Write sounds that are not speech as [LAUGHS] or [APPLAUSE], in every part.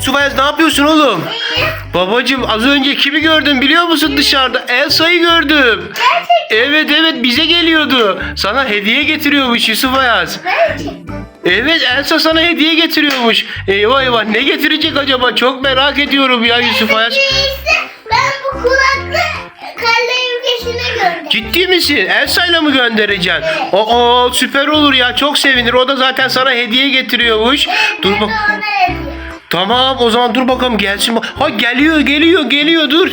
Suvayaz ne yapıyorsun oğlum? Babacım az önce kimi gördüm biliyor musun dışarıda? Elsa'yı gördüm. Gerçekten. Evet evet bize geliyordu. Sana hediye getiriyormuş Yusuf Ayaz. Gerçekten. Evet Elsa sana hediye getiriyormuş. Eyvah eyvah ne getirecek acaba? Çok merak ediyorum ya Yusuf Ayaz. Ben bu kulaklı kalle ülkesine gördüm. Ciddi misin? Elsa'yla mı göndereceksin? Evet. Oo süper olur ya çok sevinir. O da zaten sana hediye getiriyormuş. Dur Ben bak. Tamam o zaman dur bakalım gelsin. Ha geliyor geliyor geliyor dur.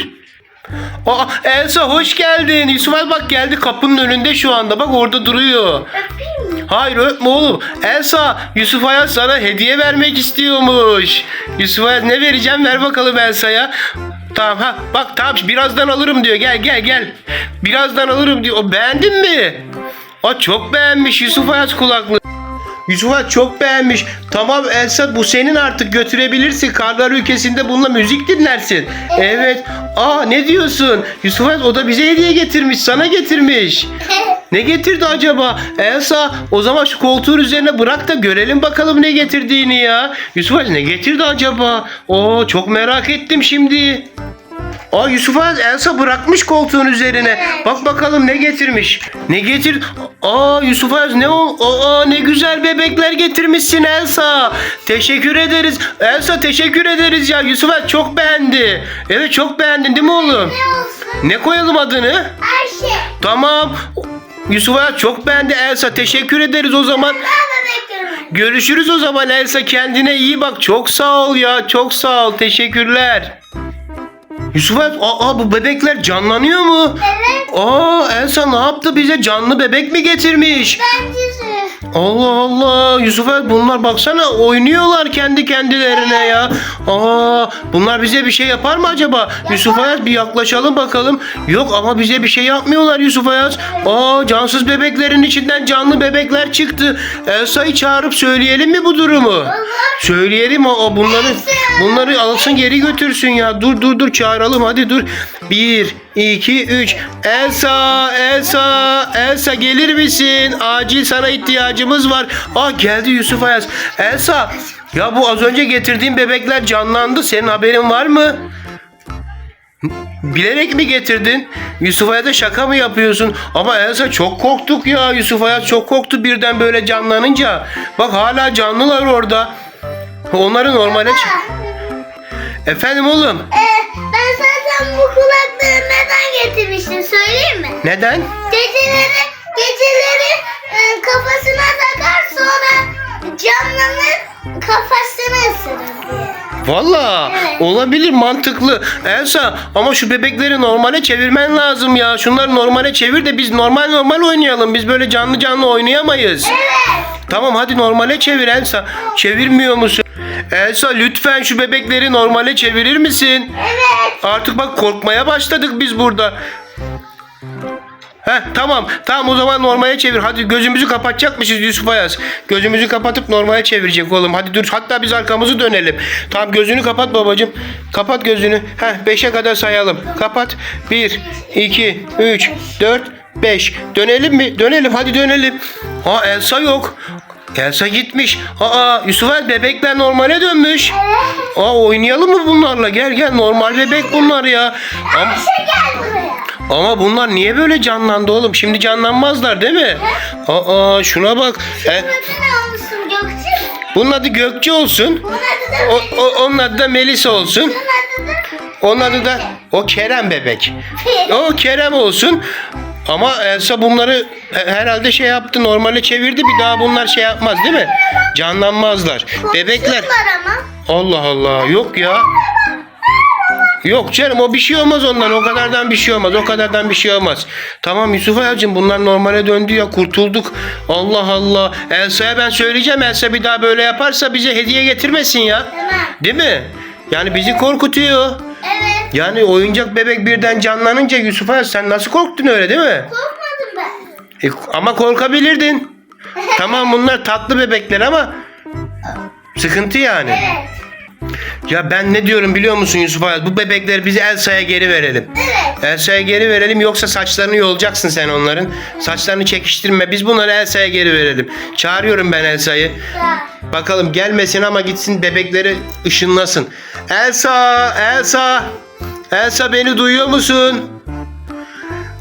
Aa, Elsa hoş geldin. Yusuf bak geldi kapının önünde şu anda. Bak orada duruyor. Hayır öpme oğlum. Elsa Yusuf Ayaz sana hediye vermek istiyormuş. Yusuf Ayaz ne vereceğim ver bakalım Elsa'ya. Tamam ha bak tamam birazdan alırım diyor. Gel gel gel. Birazdan alırım diyor. O beğendin mi? O çok beğenmiş Yusuf Ayaz kulaklığı. Yusuf Ayaz çok beğenmiş. Tamam Elsa bu senin artık götürebilirsin. Karlar ülkesinde bununla müzik dinlersin. Evet. Aa ne diyorsun? Yusuf Ayaz o da bize hediye getirmiş. Sana getirmiş. [LAUGHS] Ne getirdi acaba? Elsa o zaman şu koltuğun üzerine bırak da görelim bakalım ne getirdiğini ya. Yusuf Ali ne getirdi acaba? Oo çok merak ettim şimdi. Aa Yusuf Ali Elsa bırakmış koltuğun üzerine. Bak bakalım ne getirmiş. Ne getir? Aa Yusuf Ali ne o? Aa ne güzel bebekler getirmişsin Elsa. Teşekkür ederiz. Elsa teşekkür ederiz ya. Yusuf Ali çok beğendi. Evet çok beğendin değil mi oğlum? Ne olsun? Ne koyalım adını? Ayşe. Tamam. Yusuf Ağa çok beğendi Elsa. Teşekkür ederiz o zaman. Görüşürüz o zaman Elsa. Kendine iyi bak. Çok sağ ol ya. Çok sağ ol. Teşekkürler. Yusuf Ağa, aa bu bebekler canlanıyor mu? Evet. Aa Elsa ne yaptı bize? Canlı bebek mi getirmiş? Bence de. Allah Allah Yusuf Ağa, bunlar baksana oynuyorlar kendi kendilerine ya. Aa bunlar bize bir şey yapar mı acaba? Yusuf Ayaz bir yaklaşalım bakalım. Yok ama bize bir şey yapmıyorlar Yusuf Ayaz. Aa cansız bebeklerin içinden canlı bebekler çıktı. Elsa'yı çağırıp söyleyelim mi bu durumu? Söyleyelim o, o bunları bunları alsın geri götürsün ya. Dur dur dur çağıralım hadi dur. Bir, iki, üç. Elsa, Elsa, Elsa gelir misin? Acil sana ihtiyacımız var. Aa geldi Yusuf Ayaz. Elsa, ya bu az önce getirdiğim bebekler canlandı. Senin haberin var mı? Bilerek mi getirdin? Yusuf Ayaz'a şaka mı yapıyorsun? Ama Elsa çok korktuk ya. Yusuf Ayaz çok korktu birden böyle canlanınca. Bak hala canlılar orada. Onları normale... ç- Efendim oğlum. Ee, ben zaten bu kulaklığı neden getirmiştim söyleyeyim mi? Neden? Geceleri, geceleri e, kafasına takar sonra canlanır kafasını ısırır diye. Valla Evet. olabilir mantıklı. Elsa ama şu bebekleri normale çevirmen lazım ya. Şunları normale çevir de biz normal normal oynayalım. Biz böyle canlı canlı oynayamayız. Evet. Tamam hadi normale çevir Elsa. Çevirmiyor musun? Elsa lütfen şu bebekleri normale çevirir misin? Evet. Artık bak korkmaya başladık biz burada. Heh tamam. Tamam o zaman normale çevir. Hadi gözümüzü kapatacakmışız Yusuf Ayaz. Gözümüzü kapatıp normale çevirecek oğlum. Hadi dur. Hatta biz arkamızı dönelim. Tamam gözünü kapat babacığım. Kapat gözünü. Heh 5'e kadar sayalım. Kapat. 1, 2, 3, 4, 5. Dönelim mi? Dönelim. Hadi dönelim. Ha Elsa yok. Elsa gitmiş. Aa Yusuf Ayaz bebekler normale dönmüş. Aa oynayalım mı bunlarla? Gel gel normal bebek bunlar ya. Ama, ama bunlar niye böyle canlandı oğlum? Şimdi canlanmazlar değil mi? Aa şuna bak. E, bunun adı Gökçe olsun. O, o- onun adı da Melisa olsun. Bunun adı da Onun adı da o Kerem bebek. O Kerem olsun. Ama Elsa bunları he- herhalde şey yaptı normale çevirdi bir daha bunlar şey yapmaz değil mi? Canlanmazlar. Bebekler. Allah Allah yok ya. Yok canım o bir şey olmaz ondan o kadardan bir şey olmaz o kadardan bir şey olmaz. Tamam Yusuf Ayacım bunlar normale döndü ya kurtulduk. Allah Allah Elsa'ya ben söyleyeceğim Elsa bir daha böyle yaparsa bize hediye getirmesin ya. Değil mi? Yani bizi korkutuyor. Yani oyuncak bebek birden canlanınca Yusuf Ayaz sen nasıl korktun öyle değil mi? Korkmadım ben. E, ama korkabilirdin. [LAUGHS] Tamam bunlar tatlı bebekler ama sıkıntı yani. Evet. Ya ben ne diyorum biliyor musun Yusuf Ayaz? Bu bebekleri bizi Elsa'ya geri verelim. Evet. Elsa'ya geri verelim yoksa saçlarını yolacaksın sen onların. Saçlarını çekiştirme. Biz bunları Elsa'ya geri verelim. Çağırıyorum ben Elsa'yı. Bakalım gelmesin ama gitsin bebekleri ışınlasın. Elsa, Elsa. Elsa beni duyuyor musun?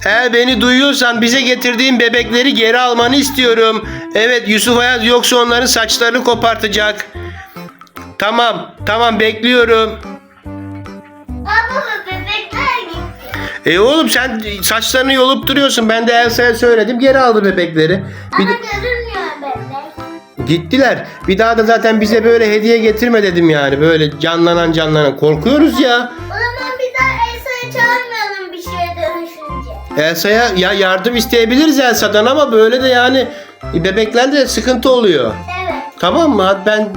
Eğer beni duyuyorsan bize getirdiğin bebekleri geri almanı istiyorum. Evet Yusuf Ayaz yoksa onların saçlarını kopartacak. Tamam, tamam bekliyorum. Baba bebekler gitti. E oğlum sen saçlarını yolup duruyorsun. Ben de Elsa'ya söyledim geri aldı bebekleri. Bir Ama de- görünmüyor bebek. Gittiler. Bir daha da zaten bize böyle hediye getirme dedim yani. Böyle canlanan canlanan. Korkuyoruz ya. Daha Elsa'yı çağırmayalım bir şeye dönüşünce. Elsa'ya ya yardım isteyebiliriz Elsa'dan ama böyle de yani bebeklerde sıkıntı oluyor. Evet. Tamam mı? Ben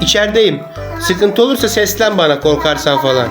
içerideyim. Sıkıntı olursa seslen bana korkarsan falan.